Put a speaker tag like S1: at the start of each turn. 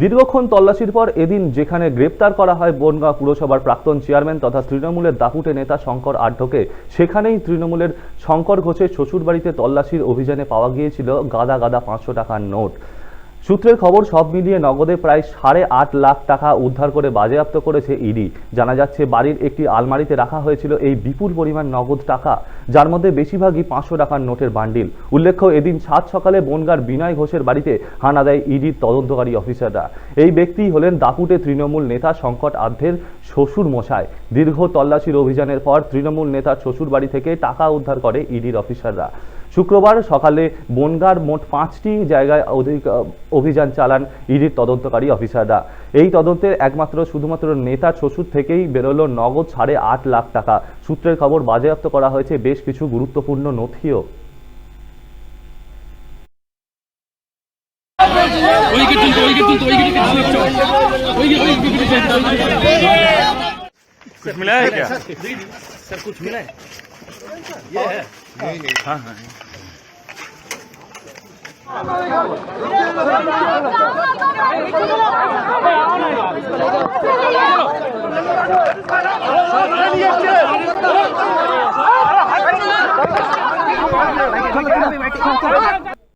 S1: দীর্ঘক্ষণ তল্লাশির পর এদিন যেখানে গ্রেপ্তার করা হয় বনগাঁ পুরসভার প্রাক্তন চেয়ারম্যান তথা তৃণমূলের দাপুটে নেতা শঙ্কর আঢ্যকে সেখানেই তৃণমূলের শঙ্কর ঘোষের শ্বশুরবাড়িতে তল্লাশির অভিযানে পাওয়া গিয়েছিল গাদা গাদা পাঁচশো টাকার নোট। সূত্রের খবর, সব মিলিয়ে নগদে প্রায় সাড়ে আট লাখ টাকা উদ্ধার করে বাজেয়াপ্ত করেছে ইডি। জানা যাচ্ছে, বাড়ির একটি আলমারিতে রাখা হয়েছিল এই বিপুল পরিমাণ নগদ টাকা, যার মধ্যে বেশিরভাগই পাঁচশো টাকার নোটের বান্ডিল। উল্লেখ্য, এদিন সাত সকালে বনগার বিনয় ঘোষের বাড়িতে হানা দেয় ইডির তদন্তকারী অফিসাররা। এই ব্যক্তি হলেন দাপুটে তৃণমূল নেতা সংকট আধ্যের শ্বশুর মশায় দীর্ঘ তল্লাশির অভিযানের পর তৃণমূল নেতার শ্বশুর বাড়ি থেকে টাকা উদ্ধার করে ইডির অফিসাররা। শুক্রবার সকালে বনগার মোট পাঁচটি জায়গায় অধিক আহ, অভিযান চালান ইডির তদন্তকারী অফিসাররা এই তদন্তের একমাত্র শুধুমাত্র নেতার শ্বশুর থেকেই বেরোলো নগদ সাড়ে আট লাখ টাকা সূত্রের খবর বাজেয়াপ্ত করা হয়েছে বেশ কিছু গুরুত্বপূর্ণ নথিও
S2: ওইকে তুলতো ওইকে তুলতো ওইকে দিকে ঝালক চল ওইকে ওইকে দিকে
S3: कुछ मिला है क्या
S2: सर कुछ मिला है
S3: हाँ हाँ